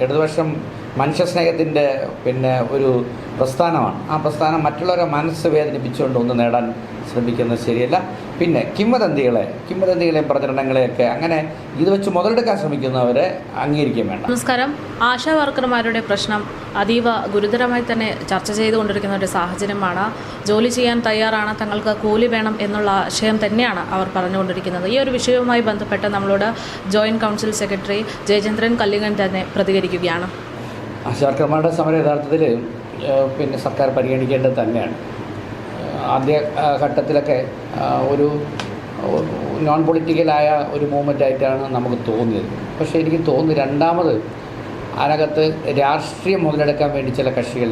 ഇടതുപക്ഷം മനുഷ്യസ്നേഹത്തിന്റെ പിന്നെ ഒരു പ്രസ്ഥാനമാണ്. ആ പ്രസ്ഥാനം മറ്റുള്ളവരെ മനസ്സ് വേദനിപ്പിച്ചുകൊണ്ട് ഒന്ന് നേടാൻ ശ്രമിക്കുന്നത് ശരിയല്ല. പിന്നെ കിംവദന്തികളെ കിംവദന്തികളെയും പ്രചരണങ്ങളെയൊക്കെ അങ്ങനെ ഇത് വെച്ച് മുതലെടുക്കാൻ ശ്രമിക്കുന്നവരെ അംഗീകരിക്കാൻ വേണ്ട. നമസ്കാരം. ആശാ വർക്കർമാരുടെ പ്രശ്നം അതീവ ഗുരുതരമായി തന്നെ ചർച്ച ചെയ്തുകൊണ്ടിരിക്കുന്ന ഒരു സാഹചര്യമാണ്. ജോലി ചെയ്യാൻ തയ്യാറാണ് തങ്ങൾക്ക് കൂലി വേണം എന്നുള്ള ആശയം തന്നെയാണ് അവർ പറഞ്ഞുകൊണ്ടിരിക്കുന്നത്. ഈ ഒരു വിഷയവുമായി ബന്ധപ്പെട്ട് നമ്മളോട് joint council secretary Jayachandran Kallingan തന്നെ പ്രതികരിക്കുകയാണ്. ആശാവർക്കർമാരുടെ സമരം യഥാർത്ഥത്തിൽ പിന്നെ സർക്കാർ പരിഗണിക്കേണ്ടത് തന്നെയാണ്. ആദ്യ ഘട്ടത്തിലൊക്കെ ഒരു നോൺ പൊളിറ്റിക്കലായ ഒരു മൂവ്മെന്റ് ആയിട്ടാണ് നമുക്ക് തോന്നിയത്. പക്ഷേ എനിക്ക് തോന്നുന്നു രണ്ടാമത് അതിനകത്ത് രാഷ്ട്രീയം മുതലെടുക്കാൻ വേണ്ടി ചില കക്ഷികൾ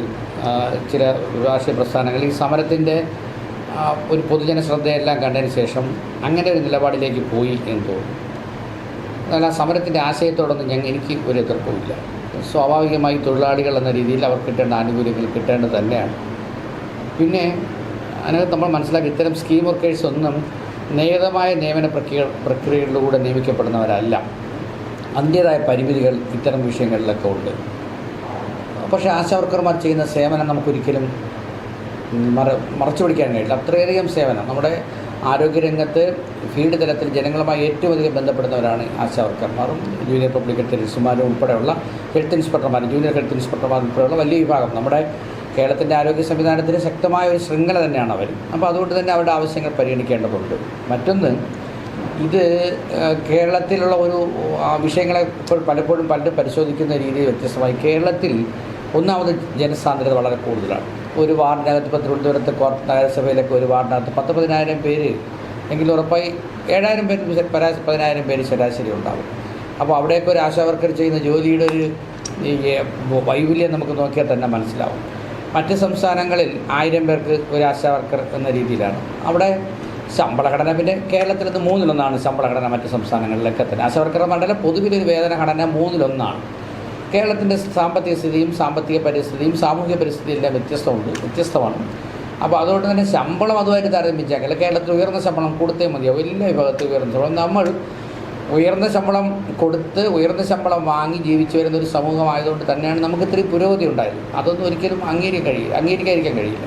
ചില രാഷ്ട്രീയ പ്രസ്ഥാനങ്ങൾ ഈ സമരത്തിന്റെ ഒരു പൊതുജന ശ്രദ്ധയെല്ലാം കണ്ടതിന് ശേഷം അങ്ങനെ ഒരു നിലപാടിലേക്ക് പോയി എന്ന് തോന്നുന്നു. എന്നാൽ ആ സമരത്തിന്റെ ആശയത്തോടൊന്നും ഞങ്ങൾ എനിക്ക് ഒരു എതിർപ്പുമില്ല സ്വാഭാവികമായി തൊഴിലാളികൾ എന്ന രീതിയിൽ അവർക്ക് കിട്ടേണ്ട ആനുകൂല്യങ്ങൾ കിട്ടേണ്ടത് തന്നെയാണ്. പിന്നെ അതിനകത്ത് നമ്മൾ മനസ്സിലാക്കി ഇത്തരം സ്കീം വർക്കേഴ്സ് ഒന്നും നിയതമായ നിയമന പ്രക്രിയ പ്രക്രിയകളിലൂടെ നിയമിക്കപ്പെടുന്നവരല്ല. അതിന്റേതായ പരിമിതികൾ ഇത്തരം വിഷയങ്ങളിലൊക്കെ ഉണ്ട്. പക്ഷേ ആശാവർക്കർമാർ ചെയ്യുന്ന സേവനം നമുക്കൊരിക്കലും മറ മറച്ചു പിടിക്കാൻ കഴിയില്ല. അത്രയധികം സേവനം. നമ്മുടെ ആരോഗ്യരംഗത്ത് ഫീൽഡ് തലത്തിൽ ജനങ്ങളുമായി ഏറ്റവും അധികം ബന്ധപ്പെടുന്നവരാണ് ആശാവർക്കർമാരും ജൂനിയർ പബ്ലിക് ഹെൽത്ത് നഴ്സുമാരും ഉൾപ്പെടെയുള്ള ഹെൽത്ത് ഇൻസ്പെക്ടർമാർ ജൂനിയർ ഹെൽത്ത് ഇൻസ്പെക്ടർമാർ ഉൾപ്പെടെയുള്ള വലിയ വിഭാഗം. നമ്മുടെ കേരളത്തിന്റെ ആരോഗ്യ സംവിധാനത്തിന് ശക്തമായ ഒരു ശൃംഖല തന്നെയാണ് അവർ. അപ്പോൾ അതുകൊണ്ട് തന്നെ അവരുടെ ആവശ്യങ്ങൾ പരിഗണിക്കേണ്ടതുണ്ട്. മറ്റൊന്ന് ഇത് കേരളത്തിലുള്ള ഒരു വിഷയങ്ങളെ ഇപ്പോൾ പലപ്പോഴും പലരും പരിശോധിക്കുന്ന രീതിയിൽ വ്യത്യസ്തമായി കേരളത്തിൽ ഒന്നാമത് ജനസാന്ദ്രത വളരെ കൂടുതലാണ്. ഒരു വാർഡിനകത്ത് ഇപ്പോൾ തിരുവനന്തപുരത്ത് നഗരസഭയിലൊക്കെ ഒരു വാർഡിനകത്ത് പത്ത് പതിനായിരം പേര് എങ്കിലും ഉറപ്പായി ഏഴായിരം പേര് പരാശ പതിനായിരം പേര് ശരാശരി ഉണ്ടാകും അപ്പോൾ അവിടെയൊക്കെ ഒരു ആശാവർക്കർ ചെയ്യുന്ന ജോലിയുടെ ഒരു വൈകല്യം നമുക്ക് നോക്കിയാൽ തന്നെ മനസ്സിലാവും. മറ്റ് സംസ്ഥാനങ്ങളിൽ ആയിരം പേർക്ക് ഒരു ആശാവർക്കർ എന്ന രീതിയിലാണ്. അവിടെ ശമ്പളഘടന പിന്നെ കേരളത്തിൽ ഇത് മൂന്നിലൊന്നാണ് ശമ്പളഘടന മറ്റ് സംസ്ഥാനങ്ങളിലൊക്കെ തന്നെ. ആശാവർക്കർ മണ്ഡലം പൊതുവിലൊരു വേതന ഘടന മൂന്നിലൊന്നാണ്. കേരളത്തിന്റെ സാമ്പത്തിക സ്ഥിതിയും സാമ്പത്തിക പരിസ്ഥിതിയും സാമൂഹിക പരിസ്ഥിതിയും എല്ലാം വ്യത്യസ്തമുണ്ട്. വ്യത്യസ്തമാണ്. അപ്പോൾ അതുകൊണ്ട് തന്നെ ശമ്പളം അതുമായിട്ട് താരതമ്യിച്ചാൽ കേരളത്തിൽ ഉയർന്ന ശമ്പളം കൊടുത്തേ മതിയാവും. എല്ലാ വിഭാഗത്തിൽ ഉയർന്ന ശമ്പളം. നമ്മൾ ഉയർന്ന ശമ്പളം കൊടുത്ത് ഉയർന്ന ശമ്പളം വാങ്ങി ജീവിച്ചു വരുന്ന ഒരു സമൂഹമായതുകൊണ്ട് തന്നെയാണ് നമുക്ക് ഇത്തിരി പുരോഗതി ഉണ്ടായത്. അതൊന്നും ഒരിക്കലും അംഗീകരിക്കാൻ കഴിയില്ല അംഗീകരിക്കാതിരിക്കാൻ കഴിയില്ല.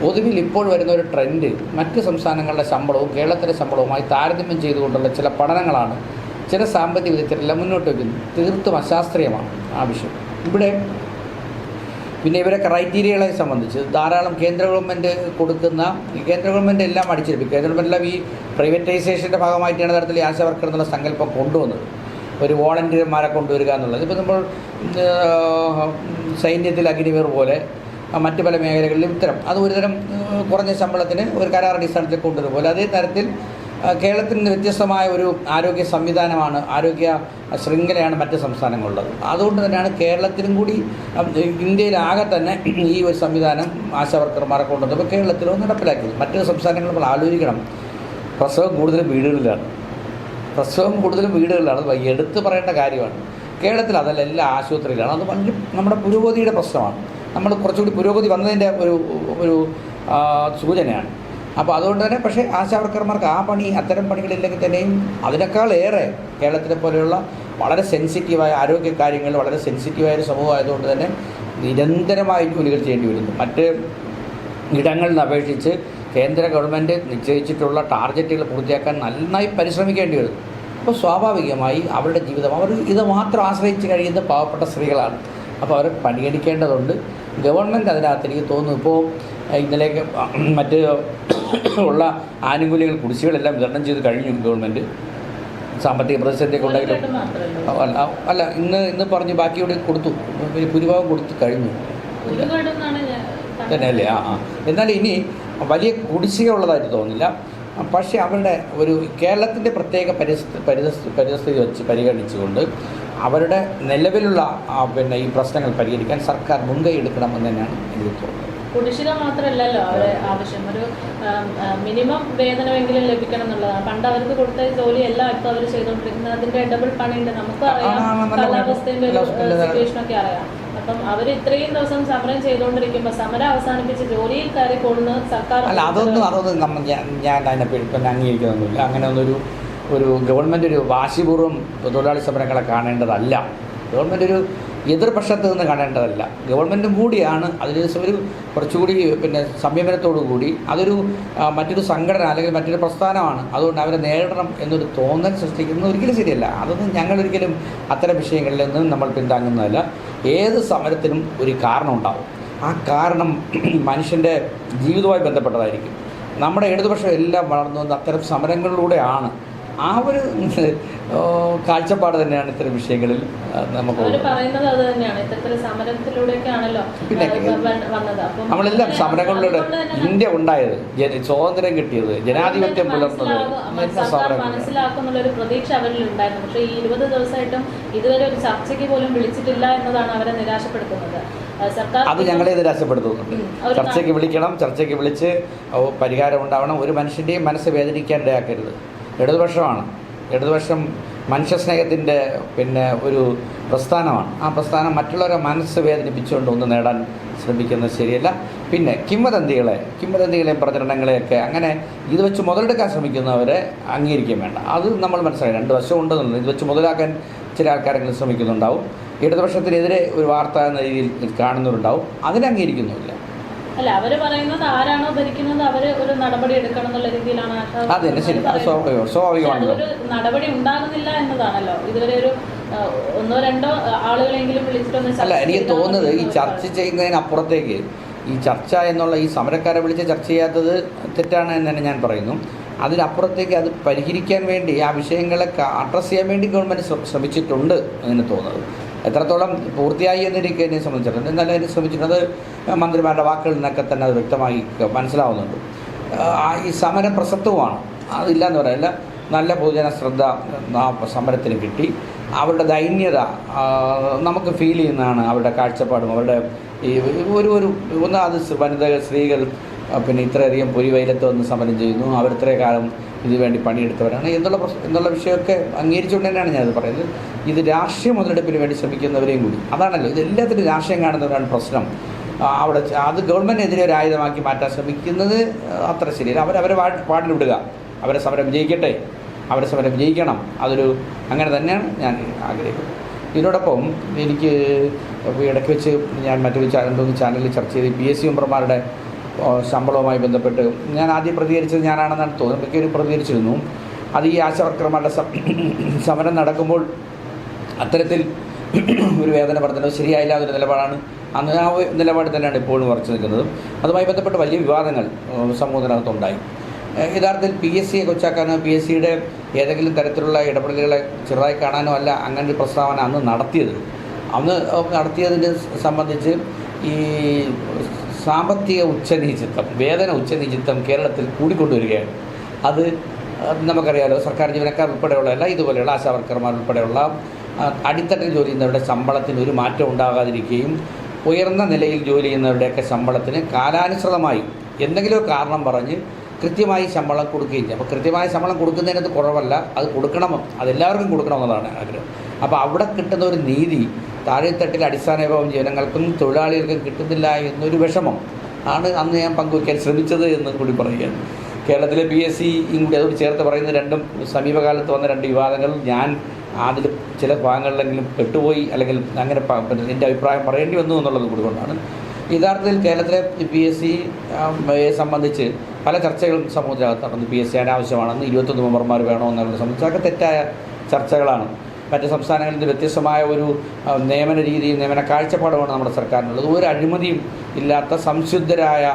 പൊതുവിൽ ഇപ്പോൾ വരുന്ന ഒരു ട്രെൻഡ് മറ്റ് സംസ്ഥാനങ്ങളുടെ ശമ്പളവും കേരളത്തിലെ ശമ്പളവുമായി താരതമ്യം ചെയ്തുകൊണ്ടുള്ള ചില പഠനങ്ങളാണ് ചില സാമ്പത്തിക വിദഗ്ധരെല്ലാം മുന്നോട്ട് വയ്ക്കുന്നു തീർത്തും അശാസ്ത്രീയമാണ് ആ വിഷയം. ഇവിടെ പിന്നെ ഇവരെ ക്രൈറ്റീരിയകളെ സംബന്ധിച്ച് ധാരാളം കേന്ദ്ര ഗവൺമെന്റ് കൊടുക്കുന്ന കേന്ദ്ര ഗവൺമെന്റ് എല്ലാം അടിച്ചെടുപ്പിക്കും കേന്ദ്ര ഗവൺമെന്റ് എല്ലാം ഈ പ്രൈവറ്റൈസേഷന്റെ ഭാഗമായിട്ടാണ് തരത്തിൽ ആശ വർക്കർ എന്നുള്ള സങ്കല്പം കൊണ്ടുവന്നത്. ഒരു വോളണ്ടിയർമാരെ കൊണ്ടുവരിക എന്നുള്ളത്. ഇപ്പോൾ നമ്മൾ സൈന്യത്തിൽ അഗ്നിവീർ പോലെ മറ്റ് പല മേഖലകളിലും ഇത്തരം അത് ഒരുതരം കുറഞ്ഞ ശമ്പളത്തിന് ഒരു കരാർ അടിസ്ഥാനത്തിൽ കൊണ്ടുവരും പോലെ. അതേ തരത്തിൽ കേരളത്തിൽ വ്യത്യസ്തമായ ഒരു ആരോഗ്യ സംവിധാനമാണ് ആരോഗ്യ ശൃംഖലയാണ് മറ്റ് സംസ്ഥാനങ്ങളുള്ളത്. അതുകൊണ്ട് തന്നെയാണ് കേരളത്തിലും കൂടി ഇന്ത്യയിലാകെ തന്നെ ഈ ഒരു സംവിധാനം ആശാവർക്കർമാരെ കൊണ്ടുവന്നപ്പോൾ കേരളത്തിലോ നടപ്പിലാക്കിയത് മറ്റ് സംസ്ഥാനങ്ങൾ നമ്മൾ ആലോചിക്കണം. പ്രസവം കൂടുതലും വീടുകളിലാണ്. പ്രസവം കൂടുതലും വീടുകളിലാണ്. അത് എടുത്തു പറയേണ്ട കാര്യമാണ്. കേരളത്തിൽ അതല്ല എല്ലാ ആശുപത്രിയിലാണ്. അത് വലിയ നമ്മുടെ പുരോഗതിയുടെ പ്രശ്നമാണ്. നമ്മൾ കുറച്ചുകൂടി പുരോഗതി വന്നതിന്റെ ഒരു ഒരു സൂചനയാണ്. അപ്പോൾ അതുകൊണ്ട് തന്നെ പക്ഷേ ആശാവർക്കർമാർക്ക് ആ പണി അത്തരം പണികളില്ലെങ്കിൽ തന്നെയും അതിനേക്കാളേറെ കേരളത്തിലെ പോലെയുള്ള വളരെ സെൻസിറ്റീവായ ആരോഗ്യ കാര്യങ്ങൾ വളരെ സെൻസിറ്റീവായ ഒരു ആയതുകൊണ്ട് തന്നെ നിരന്തരമായി ജോലികൾ ചെയ്യേണ്ടി വരുന്നു. മറ്റ് ഇടങ്ങളിൽ അപേക്ഷിച്ച് കേന്ദ്ര ഗവൺമെന്റ് നിശ്ചയിച്ചിട്ടുള്ള ടാർഗറ്റുകൾ പൂർത്തിയാക്കാൻ നന്നായി പരിശ്രമിക്കേണ്ടി വരുന്നു അപ്പോൾ സ്വാഭാവികമായി അവരുടെ ജീവിതം അവർ ഇത് മാത്രം ആശ്രയിച്ച് കഴിയുന്ന പാവപ്പെട്ട സ്ത്രീകളാണ്. അപ്പോൾ അവർ പണിയെടുക്കേണ്ടതുണ്ട്. ഗവൺമെന്റ് അതിനകത്ത് എനിക്ക് തോന്നുന്നു ഇപ്പോൾ ഇന്നലെ മറ്റ് ഉള്ള ആനുകൂല്യങ്ങൾ കുടിശ്ശികളെല്ലാം വിതരണം ചെയ്ത് കഴിഞ്ഞു ഗവൺമെന്റ് സാമ്പത്തിക പ്രതിസന്ധിയൊക്കെ ഉണ്ടെങ്കിലും അല്ല അല്ല ഇന്ന് ഇന്ന് പറഞ്ഞ് ബാക്കിയോട് കൊടുത്തു. ഭൂരിഭാഗം കൊടുത്തു കഴിഞ്ഞു. തന്നെയല്ലേ? ആ ആ. എന്നാൽ ഇനി വലിയ കുടിശ്ശിക ഉള്ളതായിട്ട് തോന്നില്ല. പക്ഷേ അവരുടെ ഒരു കേരളത്തിന്റെ പ്രത്യേക പരിസ്ഥിതി പരിസ്ഥിതി പരിസ്ഥിതി വെച്ച് പരിഗണിച്ചുകൊണ്ട് അവരുടെ നിലവിലുള്ള പിന്നെ ഈ പ്രശ്നങ്ങൾ പരിഹരിക്കാൻ സർക്കാർ മുൻകൈ എടുക്കണമെന്ന് തന്നെയാണ് എനിക്ക് തോന്നുന്നത്. കുടിശ്ശിക മാത്രമല്ലല്ലോ അവരെ ആവശ്യം. ഒരു മിനിമം വേതനമെങ്കിലും ലഭിക്കണം എന്നുള്ളതാണ്. പണ്ട് അവർക്ക് കൊടുത്ത ജോലി എല്ലാം ഇപ്പൊ അവർ ചെയ്തുകൊണ്ടിരിക്കുന്നത് അതിന്റെ ഡബിൾ പണിയുണ്ട്. നമുക്ക് അറിയാം. കാലാവസ്ഥയുടെ ഒരു ഒക്കെ അറിയാം. അപ്പം അവർ ഇത്രയും ദിവസം സമരം ചെയ്തുകൊണ്ടിരിക്കുമ്പോൾ സമരം അവസാനിപ്പിച്ച് ജോലിയിൽ കയറി കൊള്ളുന്ന സർക്കാർ അല്ല അതൊന്നും അതൊന്നും നമ്മൾ ഞാൻ അതിനെ പിന്നെ അംഗീകരിക്കുന്നൊന്നുമില്ല. അങ്ങനെ ഒന്നൊരു ഒരു ഗവൺമെന്റ് ഒരു വാശിപൂർവം തൊഴിലാളി സമരങ്ങളെ കാണേണ്ടതല്ല. ഗവൺമെന്റ് ഒരു എതിർപക്ഷത്ത് നിന്ന് കാണേണ്ടതല്ല. ഗവൺമെന്റും കൂടിയാണ് അതിൽ ഒരു കുറച്ചുകൂടി പിന്നെ സംയമനത്തോടു കൂടി അതൊരു മറ്റൊരു സംഘടന അല്ലെങ്കിൽ മറ്റൊരു പ്രസ്ഥാനമാണ്. അതുകൊണ്ട് അവരെ നേരിടണം എന്നൊരു തോന്നൽ സൃഷ്ടിക്കുന്നത് ഒരിക്കലും ശരിയല്ല. അതൊന്നും ഞങ്ങളൊരിക്കലും അത്തരം വിഷയങ്ങളിൽ നിന്നും നമ്മൾ പിന്താങ്ങുന്നതല്ല. ഏത് സമരത്തിനും ഒരു കാരണം ഉണ്ടാവും. ആ കാരണം മനുഷ്യന്റെ ജീവിതവുമായി ബന്ധപ്പെട്ടതായിരിക്കും. നമ്മുടെ ഇടതുപക്ഷം എല്ലാം വളർന്നു വന്ന അത്തരം സമരങ്ങളിലൂടെയാണ് ആ ഒരു കാഴ്ചപ്പാട് തന്നെയാണ് ഇത്തരം വിഷയങ്ങളിൽ നമുക്ക് പിന്നെ നമ്മളെല്ലാം സമരങ്ങളിലൂടെ ഇന്ത്യ ഉണ്ടായത് സ്വാതന്ത്ര്യം കിട്ടിയത് ജനാധിപത്യം പുലർന്നത് മനസ്സിലാക്കുന്നുള്ള പ്രതീക്ഷ അവരിൽ ഉണ്ടായിരുന്നു. പക്ഷേ ഈ ഇരുപത് ദിവസമായിട്ടും ഇതുവരെ ഒരു ചർച്ചയ്ക്ക് പോലും വിളിച്ചിട്ടില്ല എന്നതാണ് അവരെ നിരാശപ്പെടുത്തുന്നത്. സർക്കാർ അത് ഞങ്ങളെ നിരാശപ്പെടുത്തുന്നുണ്ട്. ചർച്ചയ്ക്ക് വിളിക്കണം ചർച്ചയ്ക്ക് വിളിച്ച് പരിഹാരം ഉണ്ടാവണം. ഒരു മനുഷ്യന്റെയും മനസ്സ് വേദനിക്കാൻ ഇടയാക്കരുത്. ഇടതുപക്ഷമാണ്. ഇടതുപക്ഷം മനുഷ്യസ്നേഹത്തിന്റെ പിന്നെ ഒരു പ്രസ്ഥാനമാണ്. ആ പ്രസ്ഥാനം മറ്റുള്ളവരെ മനസ്സ് വേദനിപ്പിച്ചുകൊണ്ട് ഒന്ന് നേടാൻ ശ്രമിക്കുന്നത് ശരിയല്ല. പിന്നെ കിംവദന്തികളെ കിംവദന്തികളെയും പ്രചരണങ്ങളെയൊക്കെ അങ്ങനെ ഇത് വെച്ച് മുതലെടുക്കാൻ ശ്രമിക്കുന്നവരെ അംഗീകരിക്കുകയും വേണ്ട. അത് നമ്മൾ മനസ്സിലായി രണ്ട് വശം ഉണ്ടെന്നുള്ളത് ഇത് വെച്ച് മുതലാക്കാൻ ചില ആൾക്കാരെങ്കിലും ശ്രമിക്കുന്നുണ്ടാവും. ഇടതുപക്ഷത്തിനെതിരെ ഒരു വാർത്ത എന്ന രീതിയിൽ കാണുന്നവരുണ്ടാവും. അതിനെ അംഗീകരിക്കുന്നുമില്ല. അല്ല അവർ പറയുന്നത് ആരാണോ ഭരിക്കുന്നത് അവർ ഒരു നടപടി എടുക്കണം എന്നുള്ള രീതിയിലാണ് അതെ ശരി. സ്വാഭാവികമാണ് ഒരു നടപടി ഉണ്ടാകുന്നില്ല എന്നതാണല്ലോ. ഇതുവരെ ഒരു ഒന്നോ രണ്ടോ ആളുകളെങ്കിലും വിളിച്ചിട്ടൊന്ന് അല്ല എനിക്ക് തോന്നുന്നത് ഈ ചർച്ച ചെയ്യുന്നതിനപ്പുറത്തേക്ക് ഈ ചർച്ച എന്നുള്ള ഈ സമരക്കാരെ വിളിച്ച് ചർച്ച ചെയ്യാത്തത് തെറ്റാണ് എന്ന് തന്നെ ഞാൻ പറയുന്നു. അതിനപ്പുറത്തേക്ക് അത് പരിഹരിക്കാൻ വേണ്ടി ആ വിഷയങ്ങളെ അഡ്രസ്സ് ചെയ്യാൻ വേണ്ടി ഗവൺമെന്റ് ശ്രമിച്ചിട്ടുണ്ട് എന്ന് തോന്നുന്നത് എത്രത്തോളം പൂർത്തിയായി എന്നെനിക്ക് എന്നെ സംബന്ധിച്ചിട്ടുണ്ട് എന്നാലും അതിന് ശ്രമിച്ചിട്ടുണ്ട് മന്ത്രിമാരുടെ വാക്കുകളിൽ നിന്നൊക്കെ തന്നെ അത് വ്യക്തമായി മനസ്സിലാവുന്നുണ്ട്. ഈ സമരം പ്രസക്തവുമാണ്. അതില്ല എന്ന് പറയില്ല. നല്ല പൊതുജന ശ്രദ്ധ ആ സമരത്തിന് കിട്ടി. അവരുടെ ദൈന്യത നമുക്ക് ഫീൽ ചെയ്യുന്നതാണ് അവരുടെ കാഴ്ചപ്പാടും അവരുടെ ഈ ഒരു ഒരു ഒന്ന് അത് വനിതകൾ സ്ത്രീകൾ പിന്നെ ഇത്രയധികം പൊരിവെയിലത്ത് വന്ന് സമരം ചെയ്യുന്നു. അവർ ഇത്രയും കാലം ഇതിനുവേണ്ടി പണിയെടുത്തവരാണ്. എന്നുള്ള എന്നുള്ള വിഷയമൊക്കെ അംഗീകരിച്ചുകൊണ്ട് തന്നെയാണ് ഞാനത് പറയുന്നത്. ഇത് രാഷ്ട്രീയ മുതലെടുപ്പിന് വേണ്ടി ശ്രമിക്കുന്നവരെയും കൂടി. അതാണല്ലോ ഇത് എല്ലാത്തിനും രാഷ്ട്രീയം കാണുന്നവരാണ് പ്രശ്നം. അവിടെ അത് ഗവൺമെന്റിനെതിരെ ഒരു ആയുധമാക്കി മാറ്റാൻ ശ്രമിക്കുന്നത് അത്ര ശരിയല്ല. അവർ അവരെ പാടിൽ വിടുക അവരെ സമരം വിജയിക്കട്ടെ അവരെ സമരം വിജയിക്കണം അതൊരു അങ്ങനെ തന്നെയാണ് ഞാൻ ആഗ്രഹിക്കുന്നത്. ഇതിനോടൊപ്പം എനിക്ക് ഇടയ്ക്ക് വെച്ച് ഞാൻ മറ്റൊരു ചാനൽ ചാനലിൽ ചർച്ച ചെയ്ത് പി എസ് സി മെമ്പർമാരുടെ ശമ്പളവുമായി ബന്ധപ്പെട്ട് ഞാൻ ആദ്യം പ്രതികരിച്ചത് ഞാനാണെന്നാണ് തോന്നുന്നത്. മിക്കവരും പ്രതികരിച്ചിരുന്നു. അത് ഈ ആശാവർക്കർമാരുടെ സമരം നടക്കുമ്പോൾ അത്തരത്തിൽ ഒരു വേദന വർദ്ധനവ് ശരിയായില്ല എന്നൊരു നിലപാടാണ്. അന്ന് ആ നിലപാട് തന്നെയാണ് ഇപ്പോഴും ഉറച്ചു നിൽക്കുന്നത്. അതുമായി ബന്ധപ്പെട്ട് വലിയ വിവാദങ്ങൾ സമൂഹത്തിനകത്തുണ്ടായി യഥാർത്ഥത്തിൽ പി എസ് സിയെ കൊച്ചാക്കാനോ പി എസ് സിയുടെ ഏതെങ്കിലും തരത്തിലുള്ള ഇടപെടലുകളെ ചെറുതായി കാണാനോ അല്ല അങ്ങനെ ഒരു പ്രസ്താവന അന്ന് നടത്തിയത്. അന്ന് നടത്തിയതിനെ സംബന്ധിച്ച് ഈ സാമ്പത്തിക ഉച്ചനീചിത്വം വേതന ഉച്ചനീചിത്വം കേരളത്തിൽ കൂടിക്കൊണ്ടുവരികയാണ്. അത് നമുക്കറിയാലോ സർക്കാർ ജീവനക്കാർ ഉൾപ്പെടെയുള്ള എല്ലാ ഇതുപോലെയുള്ള ആശാവർക്കർമാർ ഉൾപ്പെടെയുള്ള അടിത്തട്ടിൽ ജോലി ചെയ്യുന്നവരുടെ ശമ്പളത്തിന് ഒരു മാറ്റം ഉണ്ടാകാതിരിക്കുകയും ഉയർന്ന നിലയിൽ ജോലി ചെയ്യുന്നവരുടെയൊക്കെ ശമ്പളത്തിന് കാലാനുസൃതമായി എന്തെങ്കിലും കാരണം പറഞ്ഞ് കൃത്യമായി ശമ്പളം കൊടുക്കുകയും ചെയ്യും. അപ്പോൾ കൃത്യമായ ശമ്പളം കൊടുക്കുന്നതിനകത്ത് കുറവല്ല അത് കൊടുക്കണം അതെല്ലാവർക്കും കൊടുക്കണമെന്നതാണ് ആഗ്രഹം. അപ്പോൾ അവിടെ കിട്ടുന്ന ഒരു നീതി താഴെത്തട്ടിൽ അടിസ്ഥാന വിഭവം ജീവനങ്ങൾക്കും തൊഴിലാളികൾക്കും കിട്ടുന്നില്ല എന്നൊരു വിഷമം ആണ് അന്ന് ഞാൻ പങ്കുവയ്ക്കാൻ ശ്രമിച്ചത് എന്ന് കൂടി പറയുകയാണ്. കേരളത്തിലെ പി എസ് സി കൂടി അതോട് ചേർത്ത് പറയുന്ന രണ്ടും സമീപകാലത്ത് വന്ന രണ്ട് വിവാദങ്ങൾ ഞാൻ അതിൽ ചില ഭാഗങ്ങളിലെങ്കിലും പെട്ടുപോയി അല്ലെങ്കിൽ അങ്ങനെ എന്റെ അഭിപ്രായം പറയേണ്ടി വന്നു എന്നുള്ളത് കൂടി കൊണ്ടാണ്. യഥാർത്ഥത്തിൽ കേരളത്തിലെ പി എസ് സി സംബന്ധിച്ച് പല ചർച്ചകളും സമൂഹത്തിനകത്ത് നടന്നു. പി എസ് സി അനാവശ്യമാണെന്ന് ഇരുപത്തൊന്ന് മെമ്പർമാർ വേണമെന്നുള്ളത് സംബന്ധിച്ച് അതൊക്കെ തെറ്റായ ചർച്ചകളാണ്. മറ്റ് സംസ്ഥാനങ്ങളിൽ നിന്ന് വ്യത്യസ്തമായ ഒരു നിയമന രീതിയും നിയമന കാഴ്ചപ്പാടുമാണ് നമ്മുടെ സർക്കാരിനുള്ളത്. ഒരു അഴിമതിയും ഇല്ലാത്ത സംശുദ്ധരായ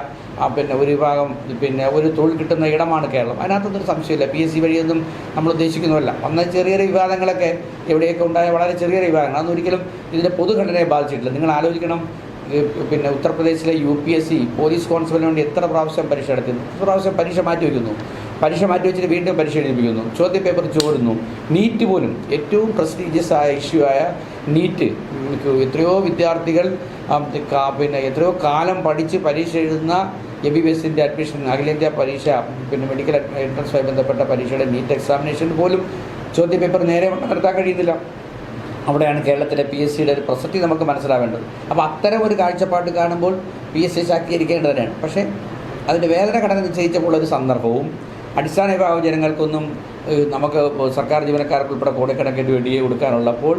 പിന്നെ ഒരു വിഭാഗം പിന്നെ ഒരു തൊഴിൽ കിട്ടുന്ന ഇടമാണ് കേരളം. അതിനകത്തൊന്നും സംശയമില്ല. പി എസ് സി വഴിയൊന്നും നമ്മൾ ഉദ്ദേശിക്കുന്നുമല്ല. വന്ന ചെറിയ ചെറിയ വിവാദങ്ങളൊക്കെ എവിടെയൊക്കെ ഉണ്ടായ വളരെ ചെറിയ ചെറിയ വിവാദങ്ങൾ അതൊന്നും ഒരിക്കലും ഇതിന്റെ പൊതുഘടനയെ ബാധിച്ചിട്ടില്ല. നിങ്ങൾ ആലോചിക്കണം പിന്നെ ഉത്തർപ്രദേശിലെ U P S C police കോൺസ്റ്റബിളിന് വേണ്ടി എത്ര പ്രാവശ്യം പരീക്ഷ നടത്തുന്നു എത്ര പ്രാവശ്യം പരീക്ഷ മാറ്റി വയ്ക്കുന്നു പരീക്ഷ മാറ്റി വെച്ചിട്ട് വീണ്ടും പരീക്ഷ എഴുതിപ്പിക്കുന്നു. ചോദ്യ പേപ്പർ ചോരുന്നു. നീറ്റ് പോലും ഏറ്റവും പ്രസ്റ്റീജിയസ് ആയ ഇഷ്യൂ ആയ നീറ്റ്. എത്രയോ വിദ്യാർത്ഥികൾ പിന്നെ എത്രയോ കാലം പഠിച്ച് പരീക്ഷ എഴുതുന്ന എം ബി ബി എസിന്റെ അഡ്മിഷൻ അഖിലേന്ത്യാ പരീക്ഷ പിന്നെ മെഡിക്കൽ എൻട്രൻസുമായി ബന്ധപ്പെട്ട പരീക്ഷയുടെ നീറ്റ് എക്സാമിനേഷൻ പോലും ചോദ്യ പേപ്പർ നേരെ നടത്താൻ കഴിയുന്നില്ല. അവിടെയാണ് കേരളത്തിലെ പി എസ് സിയുടെ ഒരു പ്രസക്തി നമുക്ക് മനസ്സിലാവേണ്ടത്. അപ്പോൾ അത്തരം ഒരു കാഴ്ചപ്പാട് കാണുമ്പോൾ പി എസ് സി ശാക്തീകരിക്കേണ്ടതാണ് പക്ഷേ അതിന്റെ വേദന ഘടന നിശ്ചയിച്ചപ്പോൾ ഒരു സന്ദർഭവും അടിസ്ഥാന വിഭാഗ ജനങ്ങൾക്കൊന്നും നമുക്ക് സർക്കാർ ജീവനക്കാർക്ക് ഉൾപ്പെടെ കോടിക്കണക്കിന് വേണ്ടിയേ കൊടുക്കാനുള്ളപ്പോൾ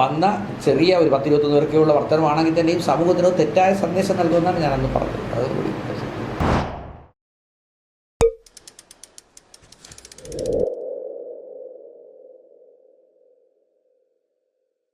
വന്ന ചെറിയ ഒരു പത്തിരുപത്തൊന്ന് പേർക്കുള്ള വർത്തനമാണെങ്കിൽ തന്നെയും സമൂഹത്തിന് തെറ്റായ സന്ദേശം നൽകുമെന്നാണ് ഞാനന്ന് പറഞ്ഞത്. അതുകൂടി